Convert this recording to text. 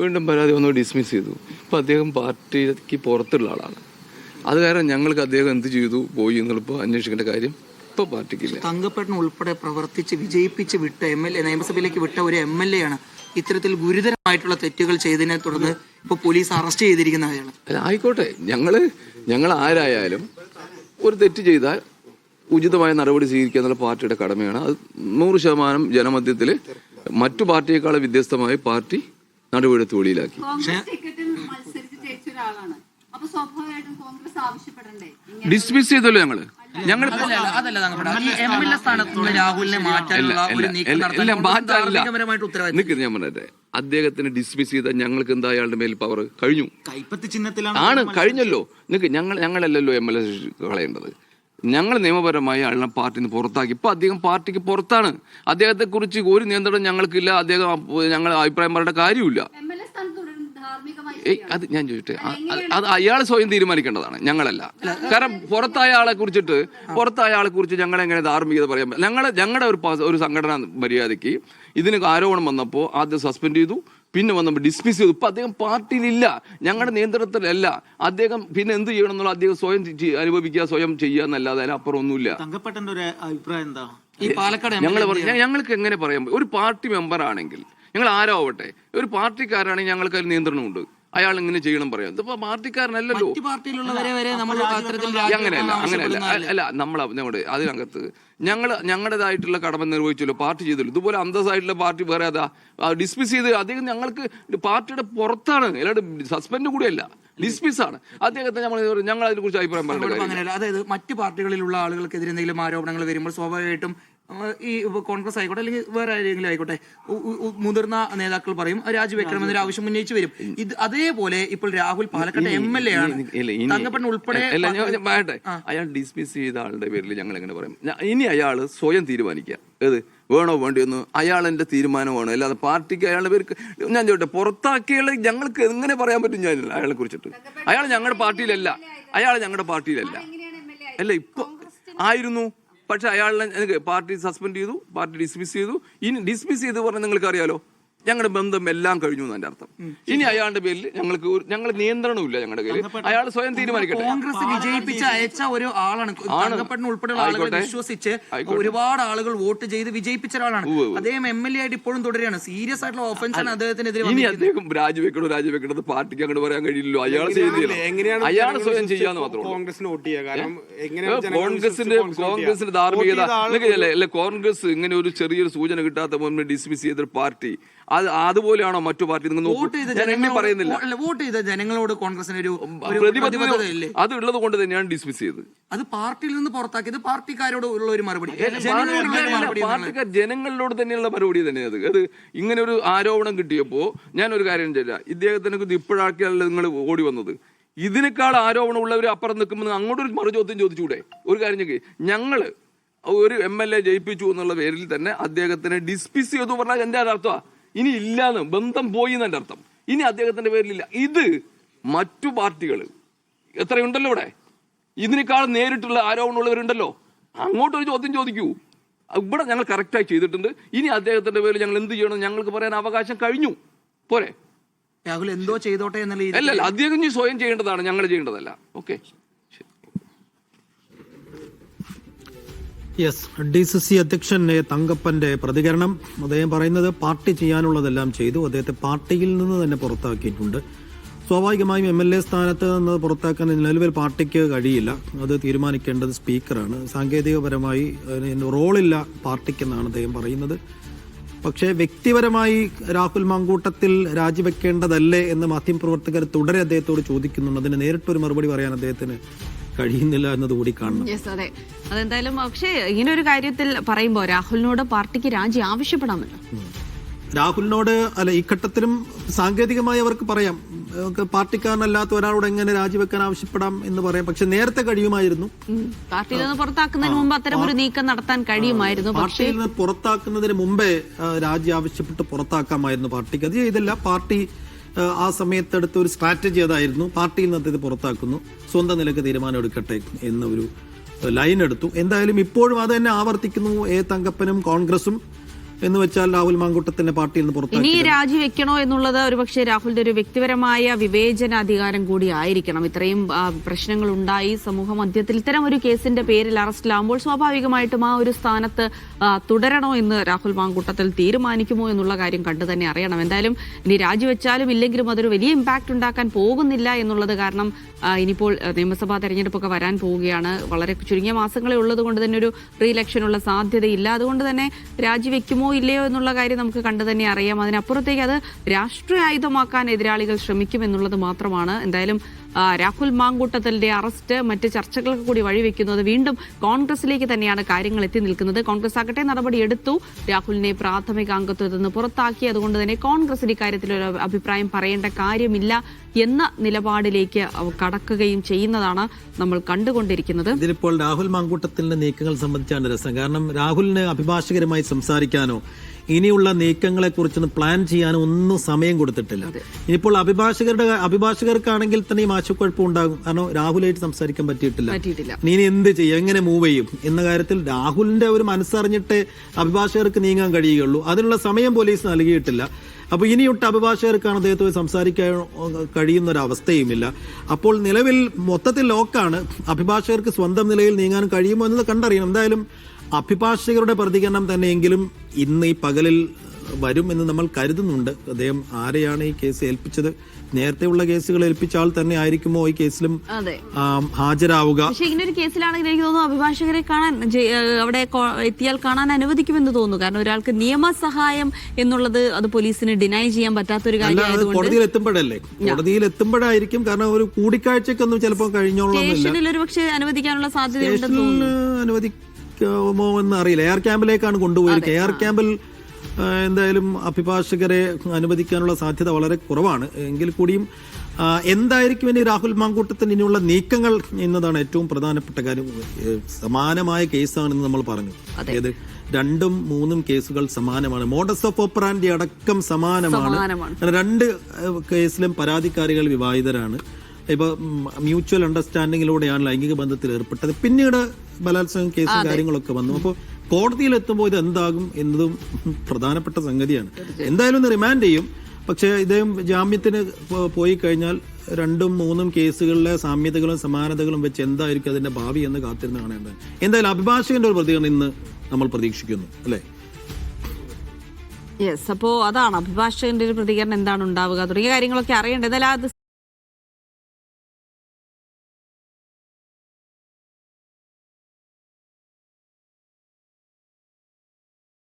വീണ്ടും പരാതി വന്നു ഡിസ്മിസ് ചെയ്തു. അപ്പോൾ അദ്ദേഹം പാർട്ടിക്ക് പുറത്തുള്ള ആളാണ്. അത് കാരണം ഞങ്ങൾക്ക് അദ്ദേഹം എന്ത് ചെയ്തു പോയി എന്നുള്ളപ്പോൾ അന്വേഷിക്കേണ്ട കാര്യം ഇപ്പോൾ പാർട്ടിക്കില്ല. തങ്കപ്പേട്ടൻ ഉൾപ്പെടെ പ്രവർത്തിച്ച് വിജയിപ്പിച്ച് വിട്ട എം എൽ എ നിയമസഭയിലേക്ക് വിട്ട ഒരു എം എൽ എ ആണ് ഇത്തരത്തിൽ ഗുരുതരമായിട്ടുള്ള തെറ്റുകൾ ചെയ്തതിനെ തുടർന്ന് ഇപ്പോൾ പോലീസ് അറസ്റ്റ് ചെയ്തിരിക്കുന്ന അയാൾ അല്ല ആയിക്കോട്ടെ. ഞങ്ങൾ ഞങ്ങൾ ആരായാലും ഒരു തെറ്റ് ചെയ്താൽ ഉചിതമായ നടപടി സ്വീകരിക്കുക എന്നുള്ള പാർട്ടിയുടെ കടമയാണ്. അത് നൂറ് ശതമാനം ജനമധ്യത്തിൽ മറ്റു പാർട്ടിയേക്കാൾ വ്യത്യസ്തമായി പാർട്ടി നടപടിയെടുത്ത് തോളിയിലാക്കി ഡിസ്മിസ് ചെയ്തല്ലോ ഞങ്ങൾ. ഞങ്ങൾ ഞാൻ പറഞ്ഞെ അദ്ദേഹത്തിന് ഡിസ്മിസ് ചെയ്ത ഞങ്ങൾക്ക് എന്താ അയാളുടെ മേൽ പവർ കഴിഞ്ഞു. ആണ് കഴിഞ്ഞല്ലോ. നിക്ക് ഞങ്ങൾ ഞങ്ങളല്ലല്ലോ എം എൽ എ കളയേണ്ടത്. ഞങ്ങൾ നിയമപരമായി അയാളെ പാർട്ടിയിൽ നിന്ന് പുറത്താക്കി. ഇപ്പോൾ അദ്ദേഹം പാർട്ടിക്ക് പുറത്താണ്. അദ്ദേഹത്തെക്കുറിച്ച് ഒരു നിയന്ത്രണം ഞങ്ങൾക്കില്ല. അദ്ദേഹം ഞങ്ങൾ അഭിപ്രായം പറയേണ്ട കാര്യമില്ല അത് ഞാൻ ചോദിച്ചെ അത് അയാൾ സ്വയം തീരുമാനിക്കേണ്ടതാണ്. ഞങ്ങളല്ല. കാരണം പുറത്തായ ആളെ കുറിച്ചിട്ട് പുറത്തായ ആളെ കുറിച്ച് ഞങ്ങൾ എങ്ങനെ ധാർമ്മികത പറയാൻ ഞങ്ങളെ ഞങ്ങളുടെ ഒരു ഒരു സംഘടന മര്യാദയ്ക്ക് ഇതിന് ആരോപണം വന്നപ്പോൾ ആദ്യം സസ്പെൻഡ് ചെയ്തു. പിന്നെ വന്നപ്പോൾ ഡിസ്മിസ് ചെയ്തു. ഇപ്പം അദ്ദേഹം പാർട്ടിയിലില്ല. ഞങ്ങളുടെ നിയന്ത്രണത്തിലല്ല. അദ്ദേഹം പിന്നെ എന്ത് ചെയ്യണം എന്നുള്ള അദ്ദേഹം സ്വയം അനുഭവിക്കുക സ്വയം ചെയ്യുക എന്നല്ലാതെ അതിനപ്പുറം ഒന്നുമില്ല ഒരു അഭിപ്രായം എന്താ? ഈ പാലക്കാട് ഞങ്ങൾ ഞങ്ങൾക്ക് എങ്ങനെ പറയാൻ ഒരു പാർട്ടി മെമ്പർ ആണെങ്കിൽ ഞങ്ങൾ ആരാവട്ടെ ഒരു പാർട്ടിക്കാരാണെങ്കിൽ ഞങ്ങൾക്ക് അതിൽ നിയന്ത്രണമുണ്ട്. അയാൾ ഇങ്ങനെ ചെയ്യണം പറയാം. ഇതിപ്പോ പാർട്ടിക്കാരനല്ലല്ലോ. അങ്ങനെയല്ല അങ്ങനെയല്ല. അല്ല, നമ്മൾ ഞങ്ങളുടെ അതിനകത്ത് ഞങ്ങൾ ഞങ്ങളുടേതായിട്ടുള്ള കടമ നിർവഹിച്ചല്ലോ പാർട്ടി ചെയ്തല്ലോ. ഇതുപോലെ അന്തസ്സായിട്ടുള്ള പാർട്ടി വേറെ അതാ ഡിസ്മിസ് ചെയ്ത് അദ്ദേഹം ഞങ്ങൾക്ക് പാർട്ടിയുടെ പുറത്താണ്. അല്ലാണ്ട് സസ്പെൻഡ് കൂടിയല്ല ഡിസ്മിസ് ആണ്. അദ്ദേഹത്തെ നമ്മൾ ഞങ്ങൾ അതിനെ കുറിച്ച് അഭിപ്രായം പറഞ്ഞു അതായത് മറ്റു പാർട്ടികളിലുള്ള ആളുകൾക്കെതിരെ എന്തെങ്കിലും ആരോപണങ്ങൾ വരുമ്പോൾ സ്വാഭാവികമായിട്ടും ഈ കോൺഗ്രസ് ആയിക്കോട്ടെ അല്ലെങ്കിൽ വേറെ ആരെങ്കിലും ആയിക്കോട്ടെ മുതിർന്ന നേതാക്കൾ പറയും രാജിവെക്കണമെന്നൊരു ആവശ്യം ഉന്നയിച്ചു വരും. ഇത് അതേപോലെ ഇപ്പോൾ Rahul Palakkad M L A ആണ്. തങ്കപ്പൻ ഉൾപ്പെടെ അയാൾ ഡിസ്മിസ് ചെയ്ത ആളുടെ പേരിൽ ഞങ്ങൾ എങ്ങനെ പറയും? ഇനി അയാൾ സ്വയം തീരുമാനിക്കുക. ഏത്? വേണോ വേണ്ടിയൊന്ന് എന്റെ തീരുമാനമാണ്? അല്ലാതെ പാർട്ടിക്ക് അയാളുടെ പേര് ഞാൻ ചോട്ടെ പുറത്താക്കിയാൽ ഞങ്ങൾക്ക് എങ്ങനെ പറയാൻ പറ്റും? ഞാൻ അയാളെ കുറിച്ചിട്ട്. അയാൾ ഞങ്ങളുടെ പാർട്ടിയിലല്ല. അയാൾ ഞങ്ങളുടെ പാർട്ടിയിലല്ല. അല്ല ഇപ്പൊ ആയിരുന്നു. പക്ഷെ അയാളെ പാർട്ടി സസ്പെൻഡ് ചെയ്തു പാർട്ടി ഡിസ്മിസ് ചെയ്തു. ഇനി ഡിസ്മിസ് ചെയ്ത് പറഞ്ഞാൽ നിങ്ങൾക്ക് അറിയാലോ ഞങ്ങളുടെ ബന്ധം എല്ലാം കഴിഞ്ഞു എന്നെ അർത്ഥം. ഇനി അയാളുടെ പേരിൽ ഞങ്ങൾക്ക് ഞങ്ങൾ നിയന്ത്രണമില്ല ഞങ്ങളുടെ പേരിൽ. അയാൾ സ്വയം തീരുമാനിക്കട്ടെ. കോൺഗ്രസ് വിജയിപ്പിച്ച അയച്ച ഒരു ആളാണ്. ഉൾപ്പെടെയുള്ള ആളുകളെ വിശ്വസിച്ച് ഒരുപാട് ആളുകൾ വോട്ട് ചെയ്ത് വിജയിപ്പിച്ച ഒരാളാണ്. അദ്ദേഹം എം എൽ എ ആയിട്ട് ഇപ്പോഴും തുടരുകയാണ്. സീരിയസ് ആയിട്ടുള്ള ഓഫൻസ് ആണ് അദ്ദേഹത്തിനെതിരെ ഇനി. അദ്ദേഹം രാജിവെക്കണോ രാജിവെക്കണത് പാർട്ടിക്ക് അങ്ങോട്ട് പറയാൻ കഴിയില്ലല്ലോ. അയാൾ ചെയ്യുന്നില്ല അയാൾ സ്വയം ചെയ്യാന്ന് മാത്രമേ ഉള്ളൂ. കോൺഗ്രസിന് വോട്ട് ചെയ്യുക? കാരണം ഏ, കോൺഗ്രസിന്റെ കോൺഗ്രസിന്റെ? ധാർമ്മികത. കോൺഗ്രസ് ഇങ്ങനെ ഒരു ചെറിയൊരു സൂചന കിട്ടാത്ത മുൻപ് ഡിസ്മിസ് ചെയ്തൊരു പാർട്ടി അത് അതുപോലെയാണോ മറ്റു പാർട്ടി? നിങ്ങൾ ഞാൻ പറയുന്നില്ല. വോട്ട് ചെയ്ത ജനങ്ങളോട് കോൺഗ്രസിന് ഒരു പ്രതിബദ്ധതയില്ലേ? അത് ഉള്ളത് കൊണ്ട് തന്നെയാണ് ഡിസ്മിസ് ചെയ്തത് അത് പാർട്ടിയിൽ നിന്ന് പുറത്താക്കിയത് പാർട്ടിക്കാരോട് ഉള്ള ഒരു മറുപടി. പാർട്ടിക്കാർ ജനങ്ങളിലോട് തന്നെയുള്ള മറുപടി തന്നെയാണ് അത്. അത് ഇങ്ങനെ ഒരു ആരോപണം കിട്ടിയപ്പോ ഞാൻ ഒരു കാര്യം ചെയ്യാം ഇദ്ദേഹത്തിന് ഇത് ഇപ്പോഴാക്കിയല്ല നിങ്ങൾ ഓടി വന്നത്. ഇതിനേക്കാൾ ആരോപണം ഉള്ളവർ അപ്പുറം നിൽക്കുമ്പോൾ അങ്ങോട്ടൊരു മറുചോദ്യം ചോദിച്ചൂടെ? ഒരു കാര്യം ചെയ്യ്. ഞങ്ങൾ ഒരു എം എൽ എ ജയിപ്പിച്ചു എന്നുള്ള പേരിൽ തന്നെ അദ്ദേഹത്തിനെ ഡിസ്മിസ് ചെയ്തു പറഞ്ഞാൽ എന്റെ അർത്ഥമാ ഇനി ഇല്ലാന്ന് ബന്ധം പോയി എന്നെ അർത്ഥം. ഇനി അദ്ദേഹത്തിന്റെ പേരിലില്ല. ഇത് മറ്റു പാർട്ടികൾ എത്രയുണ്ടല്ലോ ഇവിടെ? ഇതിനേക്കാൾ നേരിട്ടുള്ള ആരോപണമുള്ളവരുണ്ടല്ലോ? അങ്ങോട്ടൊരു ചോദ്യം ചോദിക്കൂ. ഇവിടെ ഞങ്ങൾ കറക്റ്റായി ചെയ്തിട്ടുണ്ട്. ഇനി അദ്ദേഹത്തിന്റെ പേരിൽ ഞങ്ങൾ എന്ത് ചെയ്യണം? ഞങ്ങൾക്ക് പറയാൻ അവകാശം കഴിഞ്ഞു. പോരെ? രാഹുൽ എന്തോ ചെയ്തോട്ടെ എന്നുള്ള അല്ലല്ല അദ്ദേഹം സ്വയം ചെയ്യേണ്ടതാണ് ഞങ്ങൾ ചെയ്യേണ്ടതല്ല. Okay. Yes D C C അധ്യക്ഷൻ എ. തങ്കപ്പന്റെ പ്രതികരണം. അദ്ദേഹം പറയുന്നത് പാർട്ടി ചെയ്യാനുള്ളതെല്ലാം ചെയ്തു. അദ്ദേഹത്തെ പാർട്ടിയിൽ നിന്ന് തന്നെ പുറത്താക്കിയിട്ടുണ്ട്. സ്വാഭാവികമായും എം എൽ എ സ്ഥാനത്ത് നിന്ന് പുറത്താക്കാൻ നിലവിൽ പാർട്ടിക്ക് കഴിയില്ല. അത് തീരുമാനിക്കേണ്ടത് സ്പീക്കറാണ്. സാങ്കേതികപരമായി റോളില്ല പാർട്ടിക്കെന്നാണ് അദ്ദേഹം പറയുന്നത്. പക്ഷേ വ്യക്തിപരമായി രാഹുൽ മാങ്കൂട്ടത്തിൽ രാജിവെക്കേണ്ടതല്ലേ എന്ന് മാധ്യമപ്രവർത്തകർ തുടരെ അദ്ദേഹത്തോട് ചോദിക്കുന്നുണ്ട്. അതിന് നേരിട്ടൊരു മറുപടി പറയാൻ അദ്ദേഹത്തിന് കഴിയുന്നില്ല എന്നതുകൂടി കാണണം. യെസ് അതെ. അതെന്തായാലും പക്ഷേ ഇങ്ങനെ ഒരു കാര്യത്തിൽ പറയുമ്പോൾ രാഹുലിനോട് പാർട്ടിക്ക് രാജി ആവശ്യപ്പെടാമെന്ന് രാഹുലിനോട് അല്ല ഈ ഘട്ടത്തിലും സാങ്കേതികമായി അവർക്ക് പറയാം. പാർട്ടിക്കാരനല്ലാത്ത ഒരാളോട് എങ്ങനെ രാജിവെക്കാൻ ആവശ്യപ്പെടാം എന്ന് പറയാം. പക്ഷെ നേരത്തെ കഴിയുമായിരുന്നു. പാർട്ടിയിൽ നിന്ന് പുറത്താക്കുന്നതിന് മുമ്പ് അത്തരം ഒരു നീക്കം നടത്താൻ കഴിയുമായിരുന്നു. പാർട്ടിയിൽ നിന്ന് പുറത്താക്കുന്നതിന് മുമ്പേ രാജി ആവശ്യപ്പെട്ട് പുറത്താക്കാമായിരുന്നു പാർട്ടിക്ക്. അത് ചെയ്തില്ല. പാർട്ടി ആ, സമയത്തെടുത്ത സമയത്ത് ഒരു സ്ട്രാറ്റജി അതായിരുന്നു. പാർട്ടിയിൽ നിന്ന് ഇത് പുറത്താക്കുന്നു. സ്വന്തം നിലയ്ക്ക് തീരുമാനം എടുക്കട്ടെ എന്ന ലൈൻ എടുത്തു. എന്തായാലും ഇപ്പോഴും അത് തന്നെ ആവർത്തിക്കുന്നു. എ തങ്കപ്പനും കോൺഗ്രസും. എന്ന് വെച്ചാൽ രാഹുൽ മാങ്കൂട്ടത്തിന്റെ പാർട്ടിയിൽ നിന്ന് ഇനി പുറത്താക്കി രാജിവെക്കണോ എന്നുള്ളത് ഒരുപക്ഷെ രാഹുലിന്റെ ഒരു വ്യക്തിപരമായ വിവേചന അധികാരം കൂടി ആയിരിക്കണം. ഇത്രയും പ്രശ്നങ്ങൾ ഉണ്ടായി സമൂഹ മധ്യത്തിൽ ഇത്തരം ഒരു കേസിന്റെ പേരിൽ അറസ്റ്റിലാകുമ്പോൾ സ്വാഭാവികമായിട്ടും ആ ഒരു സ്ഥാനത്ത് തുടരണോ എന്ന് രാഹുൽ മാങ്കൂട്ടത്തിൽ തീരുമാനിക്കുമോ എന്നുള്ള കാര്യം കണ്ടു തന്നെ അറിയണം. എന്തായാലും ഇനി രാജിവെച്ചാലും ഇല്ലെങ്കിലും അതൊരു വലിയ ഇമ്പാക്ട് ഉണ്ടാക്കാൻ പോകുന്നില്ല എന്നുള്ളത് കാരണം ഇനിയിപ്പോൾ നിയമസഭാ തെരഞ്ഞെടുപ്പൊക്കെ വരാൻ പോവുകയാണ്. വളരെ ചുരുങ്ങിയ മാസങ്ങളെ ഉള്ളത് കൊണ്ട് തന്നെ ഒരു റീലക്ഷനുള്ള സാധ്യതയില്ല. അതുകൊണ്ട് തന്നെ രാജിവെക്കുമോ ഇല്ലയോ എന്നുള്ള കാര്യം നമുക്ക് കണ്ടു തന്നെ അറിയാം. അതിനപ്പുറത്തേക്ക് അത് രാഷ്ട്രീയ ആയുധമാക്കാൻ എതിരാളികൾ ശ്രമിക്കുമെന്നുള്ളത് മാത്രമാണ്. എന്തായാലും രാഹുൽ മാങ്കൂട്ടത്തലിന്റെ അറസ്റ്റ് മറ്റ് ചർച്ചകൾക്ക് കൂടി വഴിവെക്കുന്നത് വീണ്ടും കോൺഗ്രസിലേക്ക് തന്നെയാണ് കാര്യങ്ങൾ എത്തി നിൽക്കുന്നത്. കോൺഗ്രസ് ആകട്ടെ നടപടിയെടുത്തു രാഹുലിനെ പ്രാഥമിക അംഗത്വത്തിൽ നിന്ന് പുറത്താക്കി. അതുകൊണ്ട് തന്നെ കോൺഗ്രസിന് ഇക്കാര്യത്തിൽ ഒരു അഭിപ്രായം പറയേണ്ട കാര്യമില്ല എന്ന നിലപാടിലേക്ക് കടക്കുകയും ചെയ്യുന്നതാണ് നമ്മൾ കണ്ടുകൊണ്ടിരിക്കുന്നത്. ഇതിലിപ്പോൾ രാഹുൽ മാങ്കൂട്ടത്തിന്റെ നീക്കങ്ങൾ സംബന്ധിച്ചാണ് രസം. കാരണം രാഹുലിന് അഭിഭാഷകരുമായി സംസാരിക്കാനോ ഇനിയുള്ള നീക്കങ്ങളെ കുറിച്ചൊന്നും പ്ലാൻ ചെയ്യാൻ ഒന്നും സമയം കൊടുത്തിട്ടില്ല. ഇനിയിപ്പോൾ അഭിഭാഷകരുടെ അഭിഭാഷകർക്കാണെങ്കിൽ തന്നെയും ആശയക്കുഴപ്പം ഉണ്ടാകും. കാരണം രാഹുലായിട്ട് സംസാരിക്കാൻ പറ്റിയിട്ടില്ല. നീ എന്ത് ചെയ്യും? എങ്ങനെ മൂവ് ചെയ്യും? എന്ന കാര്യത്തിൽ രാഹുലിന്റെ ഒരു മനസ്സറിഞ്ഞിട്ട് അഭിഭാഷകർക്ക് നീങ്ങാൻ കഴിയുകയുള്ളൂ. അതിനുള്ള സമയം പോലീസ് നൽകിയിട്ടില്ല. അപ്പൊ ഇനിയൊട്ട് അഭിഭാഷകർക്കാണ് അദ്ദേഹത്തോട് സംസാരിക്കാൻ കഴിയുന്ന ഒരു അവസ്ഥയുമില്ല. അപ്പോൾ നിലവിൽ മൊത്തത്തിൽ ലോക്കാണ്. അഭിഭാഷകർക്ക് സ്വന്തം നിലയിൽ നീങ്ങാൻ കഴിയുമോ എന്നത് കണ്ടറിയണം. എന്തായാലും അഭിഭാഷകരുടെ പ്രതികരണം തന്നെയെങ്കിലും ഇന്ന് ഈ പകലിൽ വരും എന്ന് നമ്മൾ കരുതുന്നുണ്ട്. അദ്ദേഹം ആരെയാണ് ഈ കേസ് ഏൽപ്പിച്ചത്? നേരത്തെയുള്ള കേസുകൾ ഏൽപ്പിച്ച ആൾ തന്നെ ആയിരിക്കുമോ ഈ കേസിലും ഹാജരാവുക? പക്ഷേ ഇങ്ങനെ ഒരു കേസിലാണെങ്കിൽ എനിക്ക് തോന്നുന്നു അഭിഭാഷകരെ കാണാൻ അവിടെ എത്തിയാൽ കാണാൻ അനുവദിക്കുമെന്ന് തോന്നുന്നു. കാരണം ഒരാൾക്ക് നിയമസഹായം എന്നുള്ളത് അത് പോലീസിന് ഡിനൈ ചെയ്യാൻ പറ്റാത്തൊരു ഒരു അത് കാര്യമായതുകൊണ്ട് കോടതിയിൽ എത്തുമ്പോഴല്ലേ? കോടതിയിൽ എത്തുമ്പോഴായിരിക്കും. കാരണം ഒരു കൂടിക്കാഴ്ചക്കൊന്നും ചിലപ്പോൾ കഴിഞ്ഞോളൂ ഒരു പക്ഷേ അനുവദിക്കാനുള്ള സാധ്യതയുണ്ടെന്ന് തോന്നുന്നു. സ്റ്റേഷനിൽ എന്ന് അറിയില്ല എയർ ക്യാമ്പിലേക്കാണ് കൊണ്ടുപോയിരിക്കുക എയർ ക്യാമ്പിൽ എന്തായാലും അഭിഭാഷകരെ അനുവദിക്കാനുള്ള സാധ്യത വളരെ കുറവാണ്. എങ്കിൽ കൂടിയും എന്തായിരിക്കും ഇനി രാഹുൽ മാങ്കൂട്ടത്തിന് ഇനിയുള്ള നീക്കങ്ങൾ എന്നതാണ് ഏറ്റവും പ്രധാനപ്പെട്ട കാര്യം. സമാനമായ കേസാണെന്ന് നമ്മൾ പറഞ്ഞു. അതായത് രണ്ടും മൂന്നും കേസുകൾ സമാനമാണ്. മോഡസ് ഓഫ് ഓപ്പറാൻഡി അടക്കം സമാനമാണ്. രണ്ട് കേസിലും പരാതിക്കാരികൾ വിവാഹിതരാണ്. ഇപ്പൊ മ്യൂച്വൽ അണ്ടർസ്റ്റാൻഡിങ്ങിലൂടെയാണ് ലൈംഗിക ബന്ധത്തിൽ ഏർപ്പെട്ടത്. പിന്നീട് ബലാത്സംഗ കേസും കാര്യങ്ങളൊക്കെ വന്നു. അപ്പോൾ കോടതിയിൽ എത്തുമ്പോൾ ഇത് എന്താകും എന്നതും പ്രധാനപ്പെട്ട സംഗതിയാണ്. എന്തായാലും ഒന്ന് റിമാൻഡ് ചെയ്യും. പക്ഷേ ഇദ്ദേഹം ജാമ്യത്തിന് പോയി കഴിഞ്ഞാൽ രണ്ടും മൂന്നും കേസുകളിലെ സാമ്യതകളും സമാനതകളും വെച്ച് എന്തായിരിക്കും അതിന്റെ ഭാവി എന്ന് കാത്തിരുന്ന് കാണേണ്ടത് എന്തായാലും അഭിഭാഷകന്റെ ഒരു പ്രതികരണം ഇന്ന് നമ്മൾ പ്രതീക്ഷിക്കുന്നു. അല്ലേ? യെസ് അപ്പോ അതാണ് അഭിഭാഷകന്റെ ഒരു പ്രതികരണം എന്താണ് ഉണ്ടാവുക തുടങ്ങിയ കാര്യങ്ങളൊക്കെ അറിയേണ്ടത്. അത്